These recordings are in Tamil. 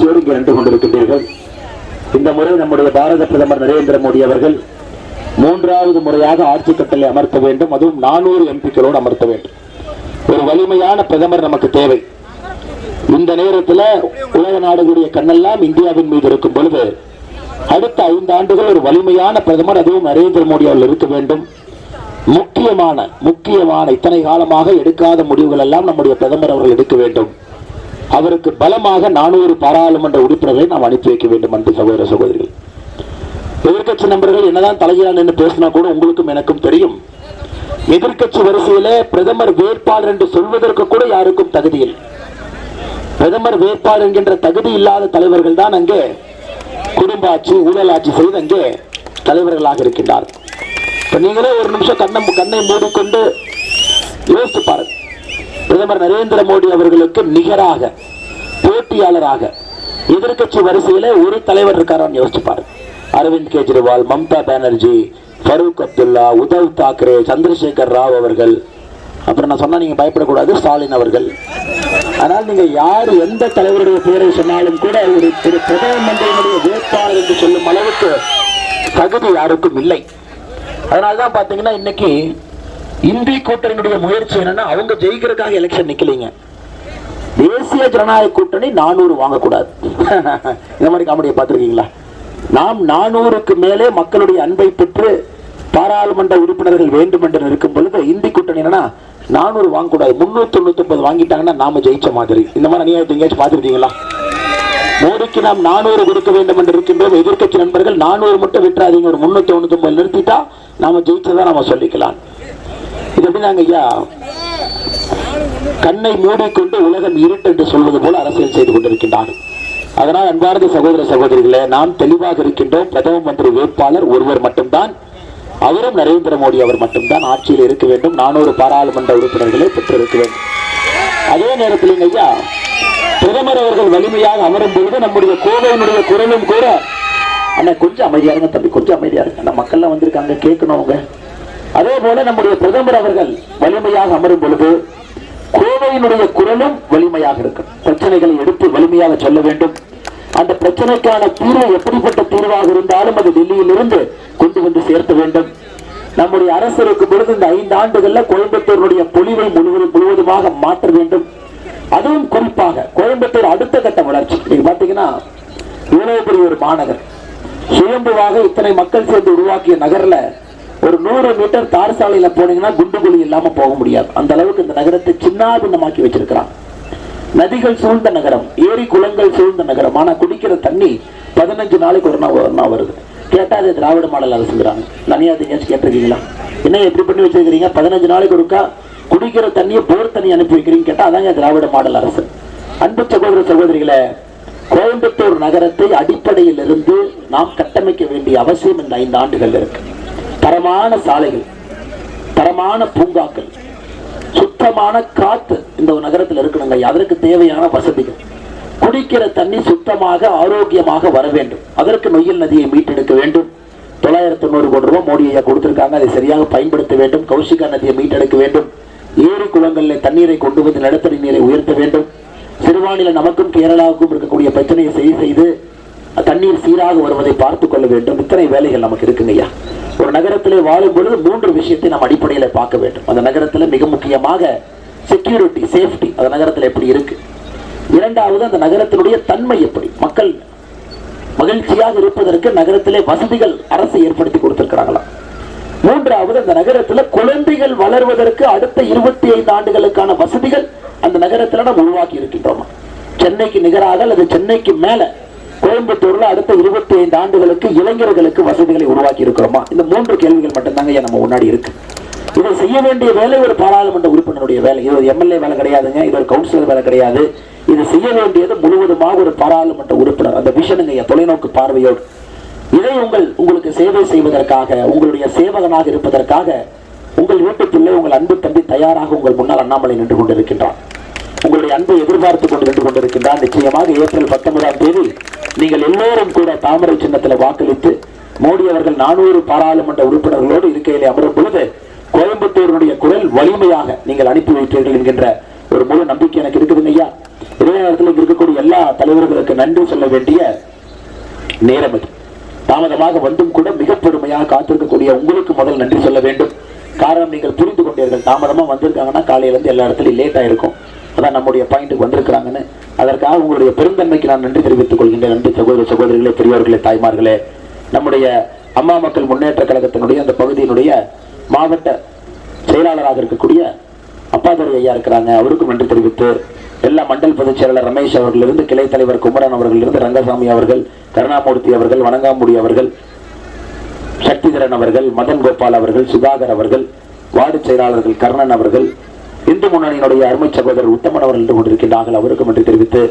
மகிழ்ச்சியோடு இங்கே நின்று கொண்டிருக்கின்றீர்கள். இந்த முறை நம்முடைய பாரத பிரதமர் நரேந்திர மோடி அவர்கள் மூன்றாவது முறையாக ஆட்சி கட்டளை அமர்த்த வேண்டும். அதுவும் நானூறு எம்பிக்களோடு அமர்த்த வேண்டும். ஒரு வலிமையான பிரதமர் நமக்கு தேவை. இந்த நேரத்தில் உலக நாடுகளுடைய கண்ணெல்லாம் இந்தியாவின் மீது இருக்கும் பொழுது அடுத்த ஐந்து ஆண்டுகள் ஒரு வலிமையான பிரதமர் அதுவும் நரேந்திர மோடி அவர்கள் இருக்க வேண்டும். முக்கியமான முக்கியமான இத்தனை காலமாக எடுக்காத முடிவுகள் எல்லாம் நம்முடைய பிரதமர் அவர்கள் எடுக்க வேண்டும். அவருக்கு பலமாக நானூறு பாராளுமன்ற உறுப்பினர்களை நாம் அனுப்பி வைக்க வேண்டும் அன்பு சகோதர சகோதரிகள். எதிர்க்கட்சி நண்பர்கள் என்னதான் தலைகீழா நின்று பேசினா கூட உங்களுக்கும் எனக்கும் தெரியும். எதிர்க்கட்சி வரிசையில பிரதமர் வேட்பாளர் என்று சொல்வதற்கு கூட யாருக்கும் தகுதி இல்லை. பிரதமர் வேட்பாளர் என்கின்ற தகுதி இல்லாத தலைவர்கள் தான் அங்கே குடும்ப ஆட்சி ஊழல் ஆட்சி செய்து அங்கே தலைவர்களாக இருக்கின்றார் இப்ப நீங்களே ஒரு நிமிஷம் கண்ணை கண்ணை மூடிக்கொண்டு யோசித்து பாருங்க. பிரதமர் நரேந்திர மோடி அவர்களுக்கு நிகராக போட்டியாளராக எதிர்க்கட்சி வரிசையில ஒரு தலைவர் இருக்காரான்னு யோசிச்சுப்பாரு அரவிந்த் கெஜ்ரிவால் மம்தா பானர்ஜி ஃபரூக் அப்துல்லா உத்தவ் தாக்கரே சந்திரசேகர் ராவ் அவர்கள். அப்புறம் நான் சொன்னா நீங்க பயப்படக்கூடாது ஸ்டாலின் அவர்கள். ஆனால் நீங்க யார் எந்த தலைவருடைய பேரை சொன்னாலும் கூட ஒரு திரு பிரதம மந்திரியினுடைய வேட்பாளர் என்று சொல்லும் அளவுக்கு தகுதி யாருக்கும் இல்லை. அதனால்தான் பாத்தீங்கன்னா இன்னைக்கு இந்தி கூட்டணியுடைய முயற்சி என்னன்னா அவங்க ஜெயிக்கிறதுக்காக எலெக்ஷன் நிக்கலீங்க. தேசிய ஜனநாயக கூட்டணி நானூறு வாங்கக்கூடாது. இந்த மாதிரி காமெடியை பார்த்துருக்கீங்களா? நாம் நானூறுக்கு மேலே மக்களுடைய அன்பை பெற்று பாராளுமன்ற உறுப்பினர்கள் வேண்டும் என்று இருக்கும் பொழுது இந்தி கூட்டணி என்னன்னா நானூறு வாங்கக்கூடாது. முன்னூத்தி தொண்ணூத்தி ஒன்பது வாங்கிட்டாங்கன்னா நாம ஜெயிச்ச மாதிரி. இந்த மாதிரி அநியாயத்தை எங்கேயாச்சும் பார்த்துருக்கீங்களா? மோடிக்கு நாம் நானூறு கொடுக்க வேண்டும் என்று இருக்கின்றோம் எதிர்க்கட்சி நண்பர்கள் நானூறு மட்டும் விட்டுறாதீங்க. ஒரு முன்னூத்தி தொண்ணூத்தி ஒன்பது நிறுத்திட்டா நாம ஜெயிச்சதா நாம சொல்லிக்கலாம். இது ஐயா. கண்ணை மூடிக்கொண்டு உலகம் இருட்டு என்று சொல்வது போல அரசியல் செய்து கொண்டிருக்கின்றார்கள். அதனால் அன்பார்ந்த சகோதர சகோதரிகளே நாம் தெளிவாக இருக்கின்றோம். பிரதம மந்திரி வேட்பாளர் ஒருவர் மட்டும்தான். அவரும் நரேந்திர மோடி அவர் மட்டும்தான் ஆட்சியில் இருக்க வேண்டும். நானூறு பாராளுமன்ற உறுப்பினர்களை பெற்றிருக்க வேண்டும். அதே நேரத்தில் ஐயா பிரதமர் அவர்கள் வலிமையாக அமரும் பொழுது நம்முடைய கோவையினுடைய குரலும் கூட அண்ணா கொஞ்சம் அமைதியா இருங்க தம்பி கொஞ்சம் அமைதியா இருங்க. அந்த மக்கள்லாம் வந்திருக்காங்க கேட்கணும் அவங்க. அதே போல நம்முடைய பிரதமர் அவர்கள் வலிமையாக அமரும் பொழுது கோவையினுடைய குரலும் வலிமையாக இருக்கும் பிரச்சனைகளை எடுத்து வலிமையாக சொல்ல வேண்டும். அந்த பிரச்சனைக்கான தீர்வு எப்படிப்பட்ட தீர்வாக இருந்தாலும் அது டெல்லியிலிருந்து கொண்டு வந்து சேர்த்த வேண்டும். நம்முடைய அரசு இருக்கும் பொழுது இந்த ஐந்து ஆண்டுகள்ல கோயம்புத்தூருடைய பொலிவை முழுவதும் முழுவதுமாக மாற்ற வேண்டும். அதுவும் குறிப்பாக கோயம்புத்தூர் அடுத்த கட்ட வளர்ச்சி. நீங்க பாத்தீங்கன்னா இவ்வளவு பெரிய ஒரு மாநகர். சுயம்புவாக இத்தனை மக்கள் சேர்ந்து உருவாக்கிய நகர்ல ஒரு நூறு மீட்டர் தார் சாலையில போனீங்கன்னா குண்டு குழி இல்லாம போக முடியாது. அந்த அளவுக்கு இந்த நகரத்தை சின்னாபின்னமாக்கி வச்சிருக்கிறான். நதிகள் சூழ்ந்த நகரம் ஏரி குளங்கள் சூழ்ந்த நகரம். ஆனா குடிக்கிற தண்ணி பதினஞ்சு நாளைக்கு ஒரு நாள் வருது. கேட்டா அது திராவிட மாடல் அரசுங்கிறாங்க தனியா எங்கேயாச்சும் கேட்டிருக்கீங்களா? என்ன எப்படி பண்ணி வச்சிருக்கிறீங்க? பதினஞ்சு நாளைக்கு ஒருக்கா குடிக்கிற தண்ணியை போர் தண்ணி அனுப்பி வைக்கிறீங்க கேட்டா அதாங்க திராவிட மாடல் அரசு. அன்பு சகோதர சகோதரிகளை கோயம்புத்தூர் நகரத்தை அடிப்படையில் இருந்து நாம் கட்டமைக்க வேண்டிய அவசியம் இந்த ஐந்து ஆண்டுகள் இருக்கு. தரமான சாலைகள் தரமான பூங்காக்கள் சுத்தமான காத்து இந்த ஒரு நகரத்தில் இருக்கணுங்க. அதற்கு தேவையான வசதிகள். குடிக்கிற தண்ணி சுத்தமாக ஆரோக்கியமாக வர வேண்டும். அதற்கு நொய்யல் நதியை மீட்டெடுக்க வேண்டும். தொள்ளாயிரத்தி தொண்ணூறு கோடி ரூபாய் மோடி ஐயா கொடுத்திருக்காங்க. அதை சரியாக பயன்படுத்த வேண்டும். கௌஷிகா நதியை மீட்டெடுக்க வேண்டும். ஏரி குளங்களில் தண்ணீரை கொண்டு வந்து நிலத்தடி நீரை உயர்த்த வேண்டும். சிறுவானில நமக்கும் கேரளாவுக்கும் இருக்கக்கூடிய பிரச்சனையை சரி செய்து தண்ணீர் சீராக வருவதை பார்த்துக் கொள்ள வேண்டும். இத்தனை வேலைகள் நமக்கு இருக்குங்க ஐயா. ஒரு நகரத்திலே வாழும் பொழுது மூன்று விஷயத்தை நாம் அடிப்படையில் பார்க்க வேண்டும். அந்த நகரத்தில் மிக முக்கியமாக செக்யூரிட்டி சேஃப்டி அந்த நகரத்தில் எப்படி இருக்கு? இரண்டாவது அந்த நகரத்தினுடைய தன்மை எப்படி? மக்கள் மகிழ்ச்சியாக இருப்பதற்கு நகரத்திலே வசதிகள் அரசு ஏற்படுத்தி கொடுத்திருக்கிறாங்களா மூன்றாவது அந்த நகரத்தில் குழந்தைகள் வளர்வதற்கு அடுத்த இருபத்தி ஐந்து ஆண்டுகளுக்கான வசதிகள் அந்த நகரத்தில் நம்ம உருவாக்கி இருக்கின்றோமா? சென்னைக்கு நிகராக அல்லது சென்னைக்கு மேலே கோயம்புத்தூர்ல அடுத்த இருபத்தி ஐந்து ஆண்டுகளுக்கு இளைஞர்களுக்கு வசதிகளை உருவாக்கி இருக்கிறோமா? இந்த மூன்று கேள்விகள் மட்டும்தாங்க நம்ம முன்னாடி இருக்கு. இதை செய்ய வேண்டிய வேலை ஒரு பாராளுமன்ற உறுப்பினருடைய வேலை. இது ஒரு எம்எல்ஏ வேலை கிடையாதுங்க இது ஒரு கவுன்சிலர் வேலை கிடையாது. இது செய்ய வேண்டியது முழுவதுமாக ஒரு பாராளுமன்ற உறுப்பினர். அந்த விஷனுங்க தொலைநோக்கு பார்வையோடு. இதை உங்கள் உங்களுக்கு சேவை செய்வதற்காக உங்களுடைய சேவகனாக இருப்பதற்காக உங்கள் வீட்டு பிள்ளை உங்கள் அன்பு தம்பி தயாராக உங்கள் முன்னால் அண்ணாமலை நின்று கொண்டிருக்கின்றான் உங்களுடைய அன்பை எதிர்பார்த்து கொண்டு நின்று கொண்டிருக்கின்றான் நிச்சயமாக ஏப்ரல் பத்தொன்பதாம் தேதி நீங்கள் எல்லோரும் கூட தாமரை சின்னத்தில் வாக்களித்து மோடி அவர்கள் நானூறு பாராளுமன்ற உறுப்பினர்களோடு இருக்கையிலே அமரும் பொழுது கோயம்புத்தூருடைய குரல் வலிமையாக நீங்கள் அனுப்பி வைத்தீர்கள் என்கின்ற ஒரு முழு நம்பிக்கை எனக்கு இருக்குது ஐயா. இதே நேரத்தில் இருக்கக்கூடிய எல்லா தலைவர்களுக்கு நன்றி சொல்ல வேண்டிய நேரம் இது தாமதமாக வந்தும் கூட மிக பெருமையாக காத்திருக்கக்கூடிய உங்களுக்கு முதல் நன்றி சொல்ல வேண்டும். காரணம் நீங்கள் புரிந்து கொண்டீர்கள். தாமதமா வந்திருக்காங்கன்னா காலையில இருந்து எல்லா இடத்துலையும் லேட் ஆயிருக்கும் அதான் நம்முடைய பாயிண்ட்டுக்கு வந்திருக்கிறாங்கன்னு. அதற்காக உங்களுடைய பெருந்தன்மைக்கு நான் நன்றி தெரிவித்துக் கொள்கின்றேன். நன்றி சகோதர சகோதரிகளே பெரியவர்களே தாய்மார்களே. நம்முடைய அம்மா மக்கள் முன்னேற்ற கழகத்தினுடைய அந்த பகுதியினுடைய மாவட்ட செயலாளராக இருக்கக்கூடிய அப்பாதுரை ஐயா இருக்கிறாங்க. அவருக்கும் நன்றி தெரிவித்து எல்லா மண்டல் பொதுச் செயலாளர் ரமேஷ் அவர்களிருந்து கிளை தலைவர் குமரன் அவர்களிருந்து ரங்கசாமி அவர்கள் கருணாமூர்த்தி அவர்கள் வணங்காமுடி அவர்கள் சக்திதரன் அவர்கள் மதன் கோபால் அவர்கள் சுதாகர் அவர்கள் வார்டு செயலாளர்கள் கர்ணன் அவர்கள் இந்து முன்னணியினுடைய அருமை சகோதரர் உத்தமன் அவர்கள் நின்று கொண்டிருக்கின்றார்கள். அவருக்கும் என்று தெரிவித்து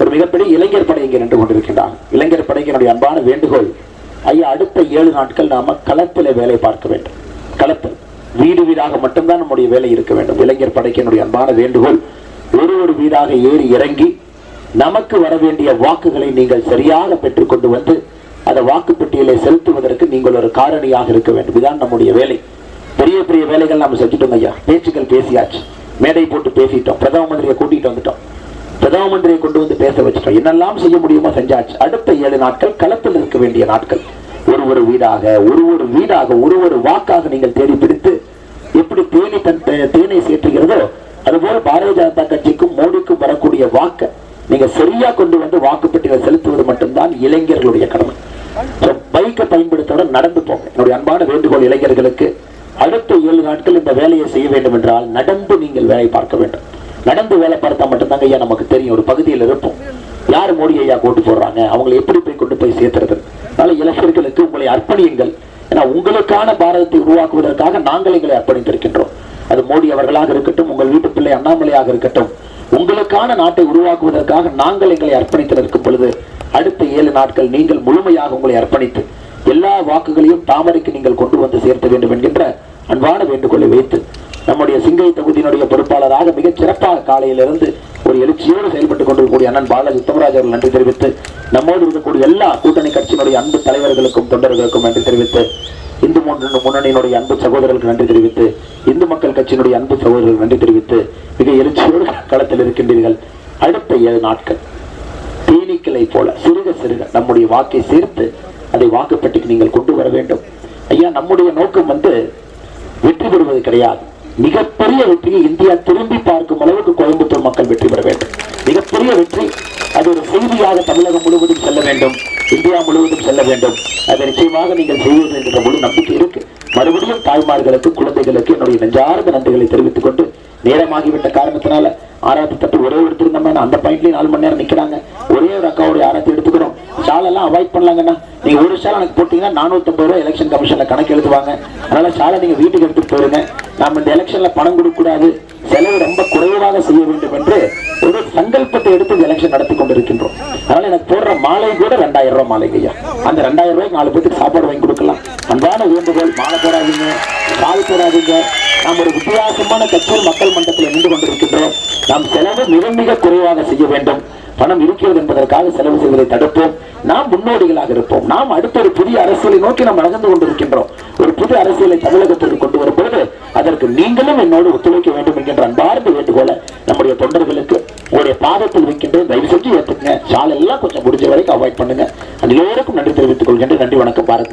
ஒரு மிகப்பெரிய இளைஞர் படை இங்கே நின்று கொண்டிருக்கின்றார். இளைஞர் படைக்கு அன்பான வேண்டுகோள் ஐயா அடுத்த ஏழு நாட்கள் நாம களத்தில் வேலை பார்க்க வேண்டும். களத்தில் வீடு வீடாக மட்டும்தான் நம்முடைய வேலை இருக்க வேண்டும். இளைஞர் படைக்கினுடைய அன்பான வேண்டுகோள் ஒரு ஒரு வீடாக ஏறி இறங்கி நமக்கு வர வேண்டிய வாக்குகளை நீங்கள் சரியாக பெற்றுக்கொண்டு வந்து அந்த வாக்குப்பட்டியலை செலுத்துவதற்கு நீங்கள் ஒரு காரணியாக இருக்க வேண்டும். இதுதான் நம்முடைய வேலை. பெரிய பெரிய வேலைகள் நம்ம செஞ்சுட்டோம் ஐயா. பேச்சுக்கள் பேசியாச்சு. மேடை போட்டு பேசிட்டோம். பிரதம மந்திரியை கூட்டிட்டு வந்துட்டோம். பிரதம மந்திரியை கொண்டு வந்து பேச வச்சுட்டோம். என்னெல்லாம் செய்ய முடியுமோ செஞ்சாச்சு. அடுத்த ஏழு நாட்கள் களத்தில் இருக்க வேண்டிய நாட்கள். ஒரு ஒரு வீடாக ஒரு ஒரு வீடாக ஒரு ஒரு வாக்காக நீங்கள் தேடி பிடித்து எப்படி தேனி தன் தேனை சேற்றுகிறதோ அதுபோல பாரதிய ஜனதா கட்சிக்கும் மோடிக்கும் வரக்கூடிய வாக்கை நீங்க சரியா கொண்டு வந்து வாக்குப்பெட்டிகளை செலுத்துவது மட்டும்தான் இளைஞர்களுடைய கடமை. பைக்கை பயன்படுத்தவுடன் நடந்து போங்க. என்னுடைய அன்பான வேண்டுகோள் இளைஞர்களுக்கு அடுத்த ஏழு நாட்கள் இந்த வேலையை செய்ய வேண்டும் என்றால் நடந்து நீங்கள் வேலை பார்க்க வேண்டும். நடந்து வேலை பார்த்தா மட்டும்தாங்க ஐயா நமக்கு தெரியும். ஒரு பகுதியில் இருப்போம். யார் மோடி ஐயா கூட்டு போடுறாங்க? அவங்களை எப்படி போய் கொண்டு போய் சேர்த்துறது? அதனால இளைஞர்களுக்கு உங்களை அர்ப்பணியுங்கள். ஏன்னா உங்களுக்கான பாரதத்தை உருவாக்குவதற்காக நாங்கள் எங்களை அர்ப்பணித்திருக்கின்றோம். அது மோடி அவர்களாக இருக்கட்டும் உங்கள் வீட்டு பிள்ளை அண்ணாமலையாக இருக்கட்டும் உங்களுக்கான நாட்டை உருவாக்குவதற்காக நாங்கள் எங்களை அர்ப்பணித்திருக்கும் பொழுது அடுத்த ஏழு நாட்கள் நீங்கள் முழுமையாக உங்களை அர்ப்பணித்து எல்லா வாக்குகளையும் தாமரைக்கு நீங்கள் கொண்டு வந்து சேர்த்த வேண்டும் என்கின்ற அன்பான வேண்டுகோளை வைத்து நம்முடைய சிங்கை தொகுதியினுடைய பொறுப்பாளராக மிகச் சிறப்பாக காலையிலிருந்து ஒரு எழுச்சியோடு செயல்பட்டுக் கொண்டிருக்கக்கூடிய அண்ணன் பாலாஜி உத்தமராஜ் அவர்கள் நன்றி தெரிவித்து நம்மோடு இருக்கக்கூடிய எல்லா கூட்டணி கட்சியினுடைய அன்பு தலைவர்களுக்கும் தொண்டர்களுக்கும் நன்றி தெரிவித்து இந்து முன்னணி முன்னணியினுடைய அன்பு சகோதரர்களுக்கு நன்றி தெரிவித்து இந்து மக்கள் கட்சியினுடைய அன்பு சகோதரர்களுக்கு நன்றி தெரிவித்து மிக எழுச்சியோடு களத்தில் இருக்கின்றீர்கள். அடுத்த ஏழு நாட்கள் தேனீக்களை போல சிறுக சிறுக நம்முடைய வாக்கை சேர்த்து அதை வாக்குப்பட்டிக்கு நீங்கள் கொண்டு வர வேண்டும். ஐயா நம்முடைய நோக்கம் வந்து வெற்றி பெறுவது கிடையாது. மிகப்பெரிய வெற்றியை இந்தியா திரும்பி பார்க்கும் அளவுக்கு கோயம்புத்தூர் மக்கள் வெற்றி பெற வேண்டும். மிகப்பெரிய வெற்றி அது ஒரு செய்தியாக தமிழகம் முழுவதும் செல்ல வேண்டும். இந்தியா முழுவதும் செல்ல வேண்டும். அதை நிச்சயமாக நீங்கள் செய்வீர்கள் என்ற முழு நம்பிக்கை இருக்கு. மறுபடியும் தாய்மார்களுக்கு குழந்தைகளுக்கு என்னுடைய நெஞ்சார்ந்த நன்றிகளை தெரிவித்துக் கொண்டு நேரமாகிவிட்ட காரணத்தினால ஆராய்ச்சி தட்டு ஒரே எடுத்திருந்தோம்னா அந்த பாயிண்ட்லயும் நாலு மணி நேரம் நிக்கிறாங்க. ஒரே ஒரு அக்காவுடைய ஆராய்ச்சி எடுத்துக்கிறோம். சாலெல்லாம் அவாய்ட் பண்ணலாங்கண்ணா. நீங்க ஒரு சாலை எனக்கு போட்டீங்கன்னா நானூத்தம்பது ரூபாய் எலெக்ஷன் கமிஷன்ல கணக்கு எழுதுவாங்க. அதனால சாலை நீங்க வீட்டுக்கு எடுத்துட்டு போயிருங்க. நாம இந்த எலெக்ஷன்ல பணம் கொடுக்க கூடாது செலவு ரொம்ப குறைவாக செய்ய வேண்டும் என்று ஒரு சங்கல்பத்தை எடுத்து இந்த நடத்தி கொண்டிருக்கின்றோம். அதனால எனக்கு போடுற மாலை கூட ரெண்டாயிரம் ரூபாய் மாலை அந்த ரெண்டாயிரம் ரூபாய்க்கு நாலு பேத்துக்கு சாப்பாடு வாங்கி கொடுக்கலாம். அன்பான வேண்டுகோள் மாலை போடாதீங்க கால் போடாதீங்க. நாம் ஒரு வித்தியாசமான கட்சியில் மக்கள் மன்றத்தில் நின்று கொண்டிருக்கின்றோம். நாம் செலவு மிக மிக குறைவாக செய்ய வேண்டும். பணம் இருக்கிறது என்பதற்காக செலவு செய்வதை தடுப்போம். நாம் முன்னோடிகளாக இருப்போம். நாம் அடுத்த ஒரு புதிய அரசியலை நோக்கி நாம் நடந்து கொண்டிருக்கின்றோம். ஒரு புதிய அரசியலை தமிழகத்திற்கு கொண்டு வரும் பொழுது அதற்கு நீங்களும் என்னோடு ஒத்துழைக்க வேண்டும் என்கின்ற அன்பார்ந்த வேண்டுகோளை நம்முடைய தொண்டர்களுக்கு பாதத்தில் வைக்கின்றது தயவு செஞ்சு ஏற்றுக்குங்க சாலை எல்லாம் கொஞ்சம் முடிஞ்ச வரைக்கும் அவாய்ட் பண்ணுங்க. எல்லோருக்கும் நன்றி தெரிவித்துக் கொள்கின்ற நன்றி வணக்கம். பாரத்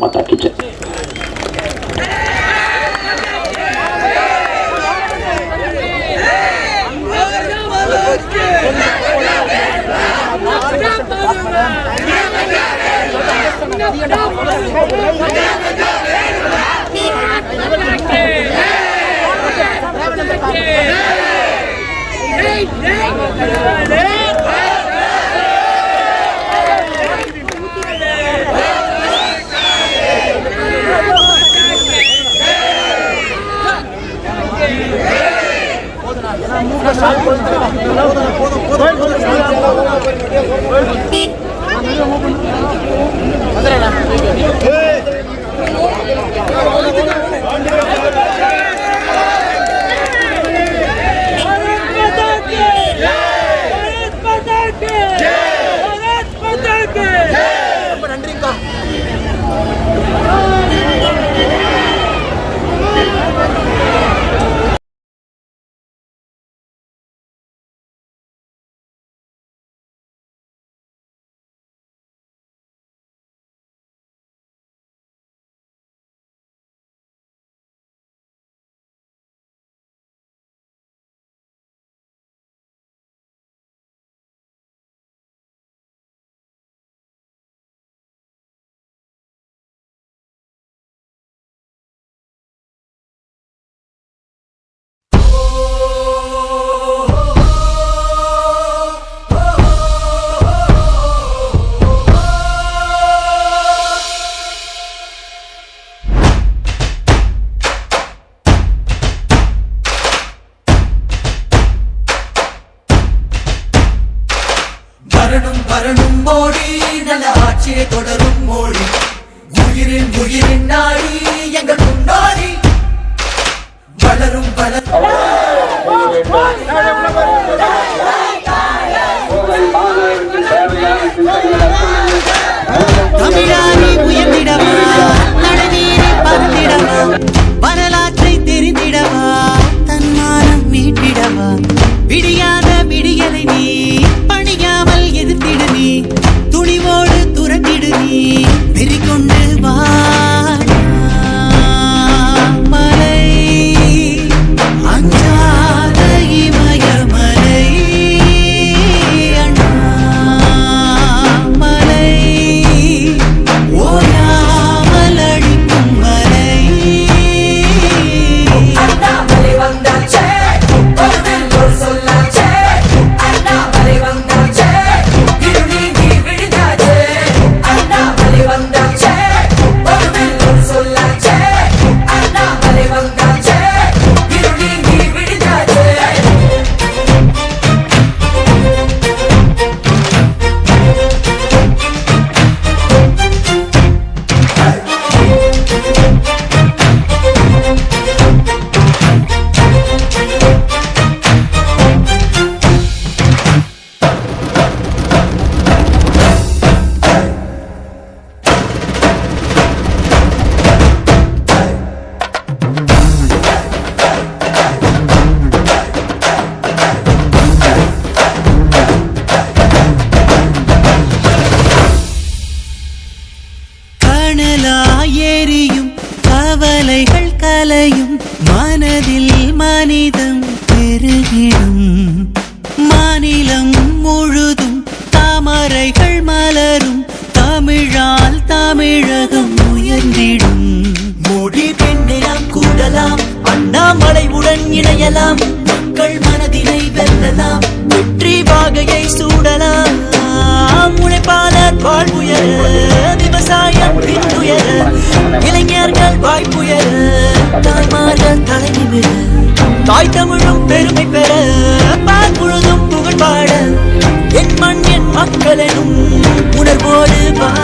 இணையலாம். மக்கள் மனதினை வெல்லலாம். வெற்றி பாகையை சூடலாம். முனைப்பாளர் வாழ்வுயர விவசாயம் பின்புயர் இளைஞர்கள் வாய்ப்புயர. தாய்மார்கள் தலைநிமிர தாய் தமிழும் பெருமை பெற பால் முழுதும் புகழ் பாட. என் மண் என் மக்கள் உணர்வோடு பாட